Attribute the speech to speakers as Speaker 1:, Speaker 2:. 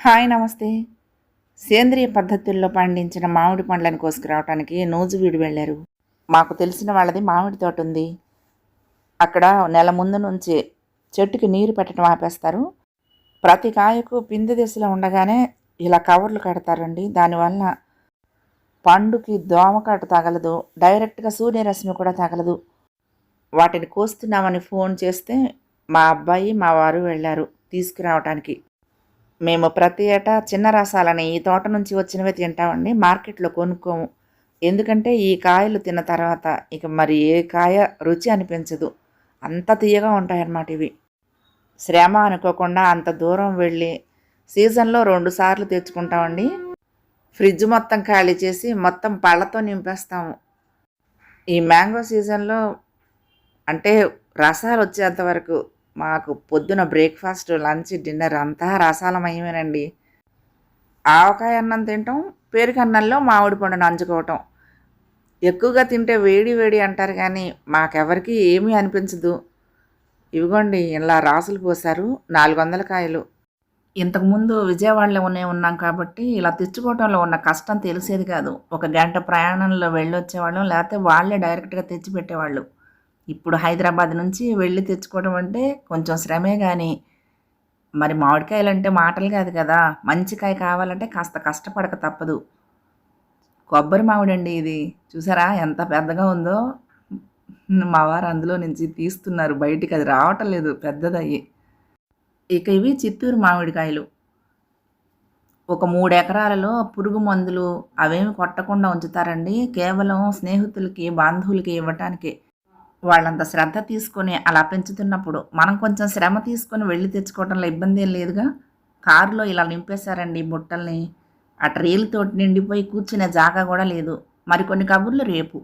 Speaker 1: Hi నమస్తే. సేంద్రియ పద్ధతుల్లో పండించిన మామిడి పండ్లను కోసుకురావడానికి నూజువీడు వెళ్ళారు. మాకు తెలిసిన వాళ్ళది మామిడి తోట ఉంది. అక్కడ నెల ముందు నుంచి చెట్టుకి నీరు పెట్టడం ఆపేస్తారు. ప్రతి కాయకు పిండి దశలో ఉండగానే ఇలా కవర్లు కడతారండి. దానివల్ల పండుకి దోమకాట తగలదు. డైరెక్ట్గా సూర్యరశ్మి కూడా తగలదు. వాటిని కోస్తున్నామని ఫోన్ చేస్తే మా అబ్బాయి మా వారు వెళ్ళారు తీసుకురావడానికి మేము ప్రతి ఏటా చిన్న రసాలని ఈ తోట నుంచి వచ్చినవే తింటామండి. మార్కెట్లో కొనుక్కోము. ఎందుకంటే ఈ కాయలు తిన్న తర్వాత ఇక మరి ఏ కాయ రుచి అనిపించదు. అంత తీయగా ఉంటాయన్నమాట ఇవి. శ్రమ అనుకోకుండా అంత దూరం వెళ్ళి సీజన్లో రెండు సార్లు తెచ్చుకుంటామండి. ఫ్రిడ్జ్ మొత్తం ఖాళీ చేసి మొత్తం పళ్ళతో నింపేస్తాము. ఈ మ్యాంగో సీజన్లో అంటే రసాలు వచ్చేంత వరకు మాకు పొద్దున బ్రేక్ఫాస్ట్ లంచ్ డిన్నర్ అంతా రసాలమయమేనండి. ఆవకాయ అన్నం తింటాం పేరుకి అన్నంలో మామిడి పండు నంచుకోవటం ఎక్కువగా తింటే వేడి వేడి అంటారు కానీ మాకెవరికి ఏమీ అనిపించదు. ఇవిగోండి ఇలా రాసులు పోసారు నాలుగు వందల కాయలు ఇంతకుముందు విజయవాడలో ఉన్నాం కాబట్టి ఇలా తెచ్చుకోవటంలో ఉన్న కష్టం తెలిసేది కాదు. ఒక గంట ప్రయాణంలో వెళ్ళొచ్చేవాళ్ళం లేకపోతే వాళ్ళే డైరెక్ట్గా తెచ్చి పెట్టేవాళ్ళు ఇప్పుడు హైదరాబాద్ నుంచి వెళ్ళి తెచ్చుకోవడం అంటే కొంచెం శ్రమే కానీ మరి మామిడికాయలు అంటే మాటలు కాదు కదా. మంచి కాయ కావాలంటే కాస్త కష్టపడక తప్పదు. కొబ్బరి మామిడండి ఇది. చూసారా ఎంత పెద్దగా ఉందో? మా వారు అందులో నుంచి తీస్తున్నారు. బయటికి అది రావటం లేదు. పెద్దదయ్యి. ఇక ఇవి చిత్తూరు మామిడికాయలు. ఒక మూడు ఎకరాలలో పురుగు మందులు అవేమి కొట్టకుండా ఉంచుతారండి. కేవలం స్నేహితులకి బంధువులకి ఇవ్వటానికే. వాళ్ళంత శ్రద్ధ తీసుకొని అలా పెంచుతున్నప్పుడు మనం కొంచెం శ్రమ తీసుకొని వెళ్ళి తెచ్చుకోవడంలో ఇబ్బంది ఏం లేదుగా? కారులో ఇలా నింపేశారండి బుట్టల్ని. ఆ ట్రేలతో నిండిపోయి కూర్చునే జాగా కూడా లేదు. మరికొన్ని కబుర్లు రేపు.